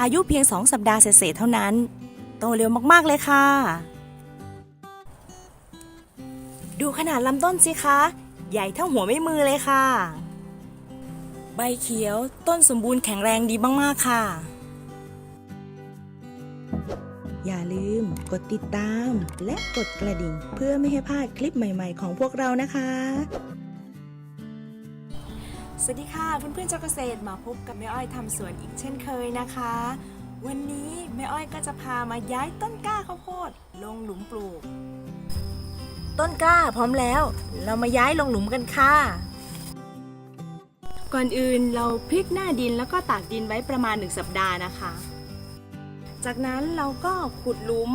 อายุเพียง2สัปดาห์เศษเท่านั้น โตเร็วมากๆเลยค่ะ ดูขนาดลำต้นสิคะ ใหญ่เท่าหัวไม่มือเลยค่ะ ใบเขียวต้นสมบูรณ์แข็งแรงดีมากๆค่ะ อย่าลืมกดติดตามและกดกระดิ่ง เพื่อไม่ให้พลาดคลิปใหม่ ๆ ของพวกเรานะคะ วัสดีค่ะเพื่อนๆเจ้าเกษตรมาพบกับแม่อ้อยทำสวนอีกเช่นเคยนะคะ วันนี้แม่อ้อยก็จะพามาย้ายต้นกล้าข้าวโพดลงหลุมปลูก ต้นกล้าพร้อมแล้ว เรามาย้ายลงหลุมกันค่ะ ก่อนอื่นเราพลิกหน้าดินแล้วก็ตากดินไว้ประมาณ 1 สัปดาห์นะคะ จากนั้นเราก็ขุดหลุม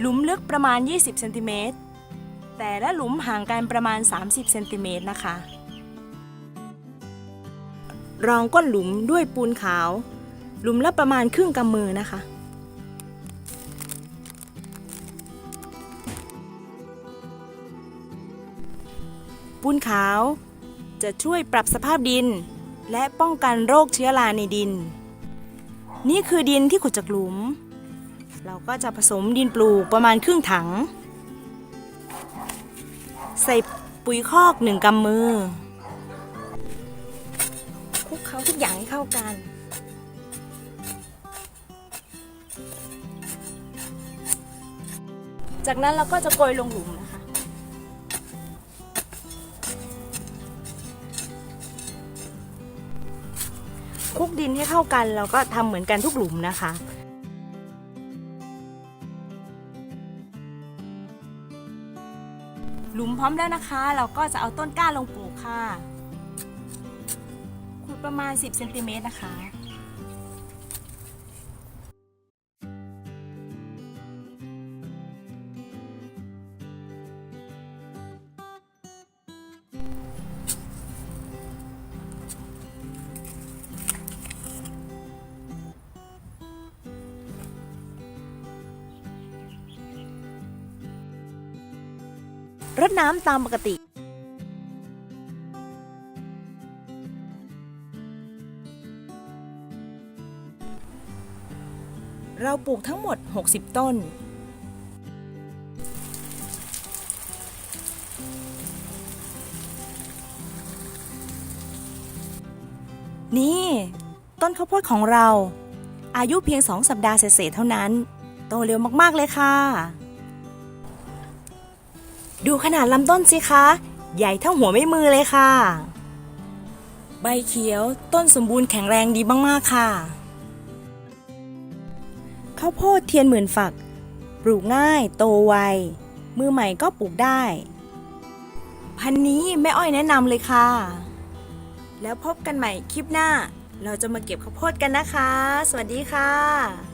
หลุมลึกประมาณ 20 เซนติเมตรแต่ละหลุมห่างกันประมาณ 30 เซนติเมตรนะคะ รองก้นหลุมด้วยปูนขาว หลุมละประมาณครึ่งกำมือนะคะ ปูนขาว จะช่วยปรับสภาพดิน และป้องกันโรคเชื้อราในดิน นี่คือดินที่ขุดจากหลุม เราก็จะผสมดินปลูกประมาณครึ่งถัง ใส่ปุ๋ยคอกหนึ่งกำมือ เคล้าทุกอย่างให้เข้ากัน จากนั้นเราก็จะโกยลงหลุมนะคะ คุกดินให้เข้ากันเราก็ทำเหมือนกันทุกหลุมนะคะหลุมพร้อมแล้วนะคะ เราก็จะเอาต้นกล้าลงปลูกค่ะ ประมาณ 10เซนติเมตรนะคะรดน้ำตามปกติ เราปลูกทั้งหมด 60 ต้น นี่ ต้นข้าวโพดของเรา อายุเพียง 2 สัปดาห์เศษเท่านั้น โตเร็วมาก ๆ เลยค่ะ ดูขนาดลำต้นสิคะ ใหญ่เท่าหัวไม่มือเลยค่ะ ใบเขียวต้นสมบูรณ์แข็งแรงดีมาก ๆ ค่ะ ข้าวโพดเทียนหมื่นฝัก ปลูกง่าย โตไว มือใหม่ก็ปลูกได้ พันนี้แม่อ้อยแนะนำเลยค่ะ แล้วพบกันใหม่คลิปหน้า เราจะมาเก็บข้าวโพดกันนะคะ สวัสดีค่ะ